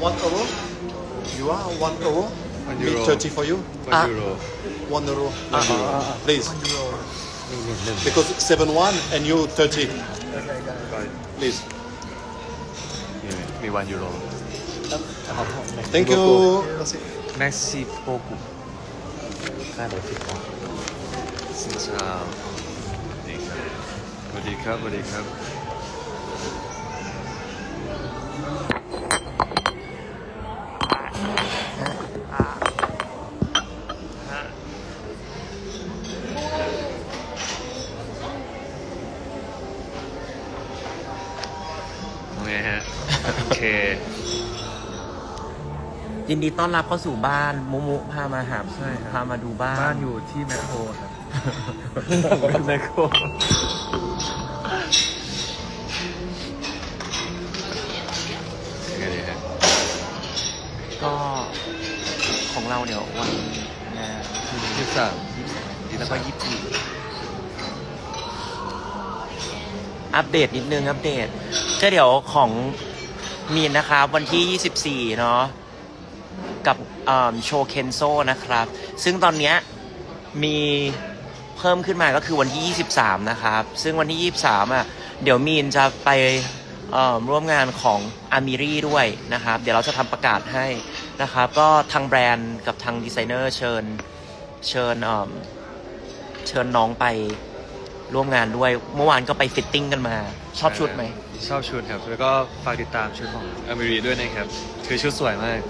one euro. You are one euro. One Me euro. thirty for you. One Ah. euro. One euro. One euro. Please. หนึ่งหนึ่งหนึ่ง Because seven one and you thirty. ก็ Please. มีมีวันยูโร Thank you. เม็กซิโกกุค่าเดี๋ยวสิบนะสินชาสวัสดีครับสวัสดีครับสวัสดีครับ โอเค ฮะ โอเค ยินดีต้อนรับเข้าสู่บ้านมุมุพามาหาใช่ครับ พามาดูบ้านบ้านอยู่ที่แมคโครครับแมคโครยังไงดีฮะก็ของเราเนี่ยวันงานยี่สิบสามแล้วก็ยี่สิบสี่อัปเดตนิดนึงอัปเดต ก็เดี๋ยวของมีนนะครับวันที่ 24 เนาะกับโชว์เคนโซนะครับ ซึ่งตอนเนี้ยมีเพิ่มขึ้นมาก็คือวันที่ 23 นะครับ ซึ่งวันที่ 23 อะ เดี๋ยวมีนจะไปร่วมงานของอามิรีด้วยนะครับ เดี๋ยวเราจะทำประกาศให้นะครับ ก็ทางแบรนด์กับทางดีไซเนอร์เชิญเชิญเชิญน้องไปร่วมงานด้วย เมื่อวานก็ไปฟิตติ้งกันมา ชอบชุดไหม ชอบชุดครับ แล้วก็ฝากติดตามชุดของอเมรีด้วยนะครับ คือชุดสวยมาก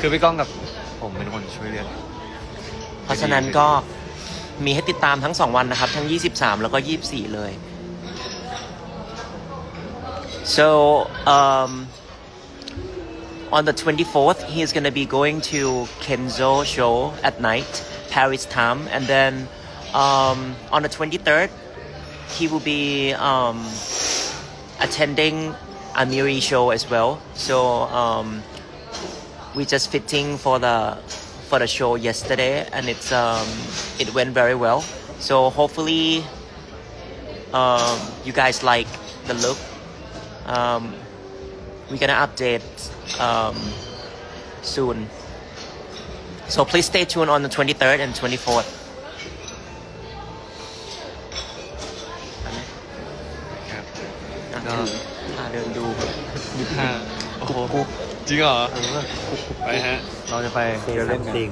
คือพี่ก้องกับผมเป็นคนช่วยเลือกเพราะฉะนั้นก็มีให้ติดตามทั้ง 2 วันนะครับ ทั้ง 23 แล้วก็ 24 เลย so um, on the 24th he's gonna be going to Kenzo show at night Paris time and then um, on the 23rd he will be um, attending a Amiri show as well. So um, we just fitting for the for the show yesterday and it's um it went very well. So hopefully um you guys like the look. Um we're gonna update um soon. So please stay tuned on the 23rd and 24th ดินดูอ่าโอ้โหกุ๊กจริงเหรอไปฮะ เราจะไปเซเดินซัเล่มนกันติง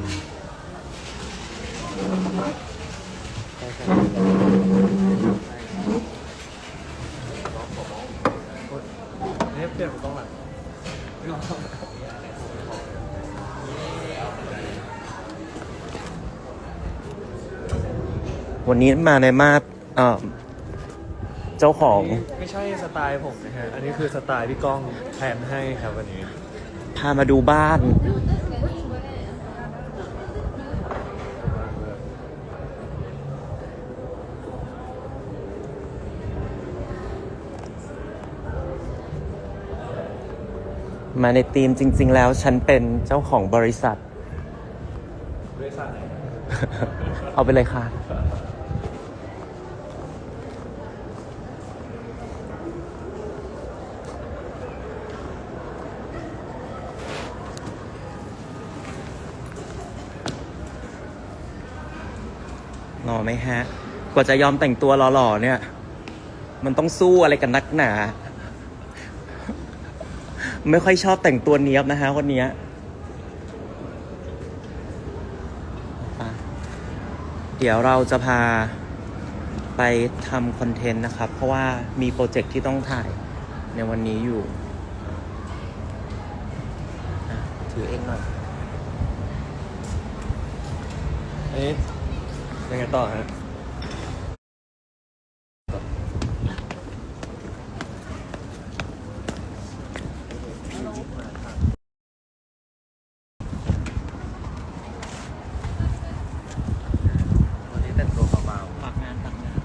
เนี่ยเปลี่ยนกล้องหลังวันนี้มาในมาดเอ่อเจ้าของไม่ใช่สไตล์ผมนะฮะ อันนี้คือสไตล์พี่ก้องแทนให้ครับวันนี้ พามาดูบ้าน มาในทีมจริง ๆ แล้วฉันเป็นเจ้าของบริษัท บริษัทไหน เอาไปเลยค่ะ หล่อไหมฮะ กว่าจะยอมแต่งตัวหล่อๆเนี่ย มันต้องสู้อะไรกันนักหนา ไม่ค่อยชอบแต่งตัวเนี้ยบนะฮะวันเนี้ยเดี๋ยวเราจะพาไปทำคอนเทนต์นะครับ เพราะว่ามีโปรเจกต์ที่ต้องถ่ายในวันนี้อยู่อะถือเองหน่อย อันนี้ยั งไงต่อฮะวันนี้แต่งตัวเบาๆฝากงานฝากงาน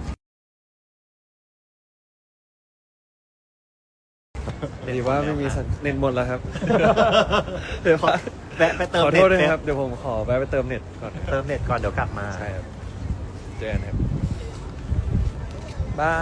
ดีว่าไม่มีสัญเน็ตหมดแล้วครับ เดี๋ยวขอแวะไปเติมขอเน็โทตษด้วยนะครับ เดี๋ยวผมขอแวะไปเติมเน็ตก่อน เติมเน็ตก่อนเดี๋ยวกลับมา ใช่ครับ เจอกันครับบาย